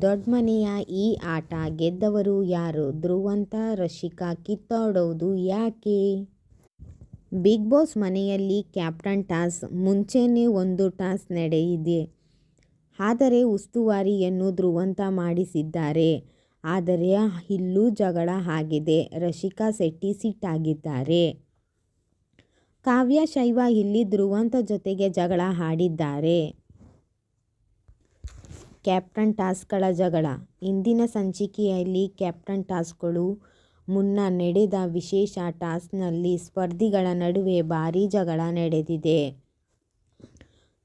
ದೊಡ್ಮನೆಯ ಈ ಆಟ ಗೆದ್ದವರು ಯಾರು? ಧ್ರುವಂತ, ರಶಿಕಾ ಕಿತ್ತಾಡೋದು ಯಾಕೆ? ಬಿಗ್ ಬಾಸ್ ಮನೆಯಲ್ಲಿ ಕ್ಯಾಪ್ಟನ್ ಟಾಸ್, ಮುಂಚೆನೇ ಒಂದು ಟಾಸ್ ನಡೆಯಿದೆ. ಆದರೆ ಉಸ್ತುವಾರಿಯನ್ನು ಧ್ರುವಂತ ಮಾಡಿಸಿದ್ದಾರೆ. ಆದರೆ ಇಲ್ಲೂ ಜಗಳ ಆಗಿದೆ. ರಶಿಕಾ ಶೆಟ್ಟಿ ಸಿಟ್ಟಾಗಿದ್ದಾರೆ ಕಾವ್ಯ, ಶೈವ ಇಲ್ಲಿ ಧ್ರುವಂತ ಜೊತೆಗೆ ಜಗಳ ಆಡಿದ್ದಾರೆ. ಕ್ಯಾಪ್ಟನ್ ಟಾಸ್ಕ್ಗಳ ಜಗಳ. ಇಂದಿನ ಸಂಚಿಕೆಯಲ್ಲಿ ಕ್ಯಾಪ್ಟನ್ ಟಾಸ್ಕ್ಗಳು ಮುನ್ನ ನಡೆದ ವಿಶೇಷ ಟಾಸ್ನಲ್ಲಿ ಸ್ಪರ್ಧಿಗಳ ನಡುವೆ ಭಾರೀ ಜಗಳ ನಡೆದಿದೆ.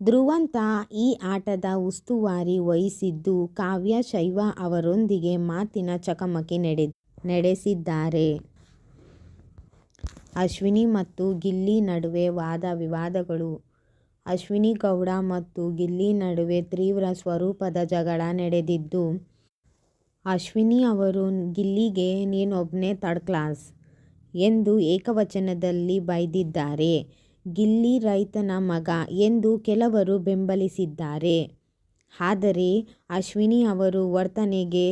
ಧ್ರುವಂತ ಈ ಆಟದ ಉಸ್ತುವಾರಿ ವಹಿಸಿದ್ದು ಕಾವ್ಯ, ಶೈವ ಅವರೊಂದಿಗೆ ಮಾತಿನ ಚಕಮಕಿ ನಡೆ ನಡೆಸಿದ್ದಾರೆ. ಅಶ್ವಿನಿ ಮತ್ತು ಗಿಲ್ಲಿ ನಡುವೆ ವಾದ ವಿವಾದಗಳು ಅಶ್ವಿನಿ ಗೌಡ ಮತ್ತು ಗಿಲ್ಲಿ ನಡುವೆ ತೀವ್ರ ಸ್ವರೂಪದ ಜಗಳ ನಡೆದಿದ್ದು, ಅಶ್ವಿನಿ ಅವರು ಗಿಲ್ಲಿಗೆ ನೀನೊಬ್ಬನೇ ಥರ್ಡ್ ಕ್ಲಾಸ್ ಎಂದು ಏಕವಚನದಲ್ಲಿ ಬೈದಿದ್ದಾರೆ. ಗಿಲ್ಲಿ ರೈತನ ಮಗ ಎಂದು ಕೆಲವರು ಬೆಂಬಲಿಸಿದ್ದಾರೆ. ಆದರೆ ಅಶ್ವಿನಿ ಅವರು ವರ್ತನೆಗೆ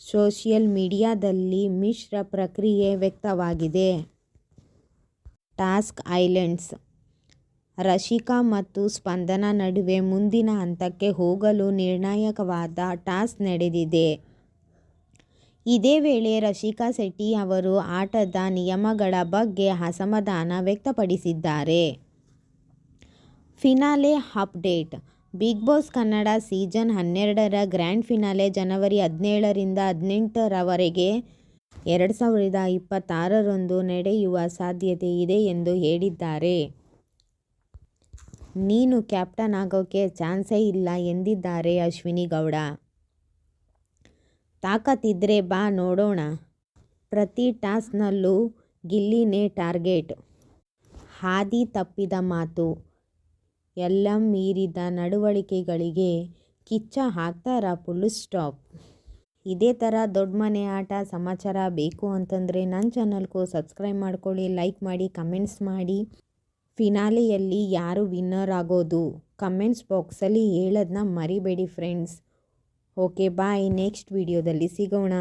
ಸೋಷಿಯಲ್ ಮೀಡಿಯಾದಲ್ಲಿ ಮಿಶ್ರ ಪ್ರಕ್ರಿಯೆ ವ್ಯಕ್ತವಾಗಿದೆ. ಟಾಸ್ಕ್ ಐಲ್ಯಾಂಡ್ಸ್ ರಶಿಕಾ ಮತ್ತು ಸ್ಪಂದನ ನಡುವೆ ಮುಂದಿನ ಹಂತಕ್ಕೆ ಹೋಗಲು ನಿರ್ಣಾಯಕವಾದ ಟಾಸ್ಕ್ ನಡೆದಿದೆ. ಇದೇ ವೇಳೆ ರಶಿಕಾ ಶೆಟ್ಟಿ ಅವರು ಆಟದ ನಿಯಮಗಳ ಬಗ್ಗೆ ಅಸಮಾಧಾನ ವ್ಯಕ್ತಪಡಿಸಿದ್ದಾರೆ. Finale update, Big Boss Kannada season ಹನ್ನೆರಡರ ಗ್ರ್ಯಾಂಡ್ ಫಿನಾಲೆ ಜನವರಿ ಹದಿನೇಳರಿಂದ ಹದಿನೆಂಟರವರೆಗೆ ಎರಡು ಸಾವಿರದ ಇಪ್ಪತ್ತಾರರಂದು ನಡೆಯುವ ಸಾಧ್ಯತೆ ಇದೆ ಎಂದು ಹೇಳಿದ್ದಾರೆ. ನೀನು ಕ್ಯಾಪ್ಟನ್ ಆಗೋಕ್ಕೆ ಚಾನ್ಸೇ ಇಲ್ಲ ಎಂದಿದ್ದಾರೆ ಅಶ್ವಿನಿ ಗೌಡ. ತಾಕತ್ತಿದ್ರೆ ಬಾ ನೋಡೋಣ. ಪ್ರತಿ ಟಾಸ್ನಲ್ಲೂ ಗಿಲ್ಲಿನೇ ಟಾರ್ಗೆಟ್. ಹಾದಿ ತಪ್ಪಿದ ಮಾತು. ಎಲ್ಲ ಮೀರಿದ ನಡವಳಿಕೆಗಳಿಗೆ ಕಿಚ್ಚ ಹಾಕ್ತಾರ ಫುಲ್ ಸ್ಟಾಪ್? ಇದೇ ಥರ ದೊಡ್ಡ ಮನೆ ಆಟ ಸಮಾಚಾರ ಬೇಕು ಅಂತಂದರೆ ನನ್ನ ಚಾನಲ್ಗೂ ಸಬ್ಸ್ಕ್ರೈಬ್ ಮಾಡ್ಕೊಳ್ಳಿ, ಲೈಕ್ ಮಾಡಿ, ಕಮೆಂಟ್ಸ್ ಮಾಡಿ. ಫಿನಾಲೆಯಲ್ಲಿ ಯಾರು ವಿನ್ನರ್ ಆಗೋದು? ಕಮೆಂಟ್ಸ್ ಬಾಕ್ಸಲ್ಲಿ ಹೇಳೋದನ್ನ ಮರಿಬೇಡಿ ಫ್ರೆಂಡ್ಸ್. Okay bye. ನೆಕ್ಸ್ಟ್ ವೀಡಿಯೋದಲ್ಲಿ ಸಿಗೋಣ.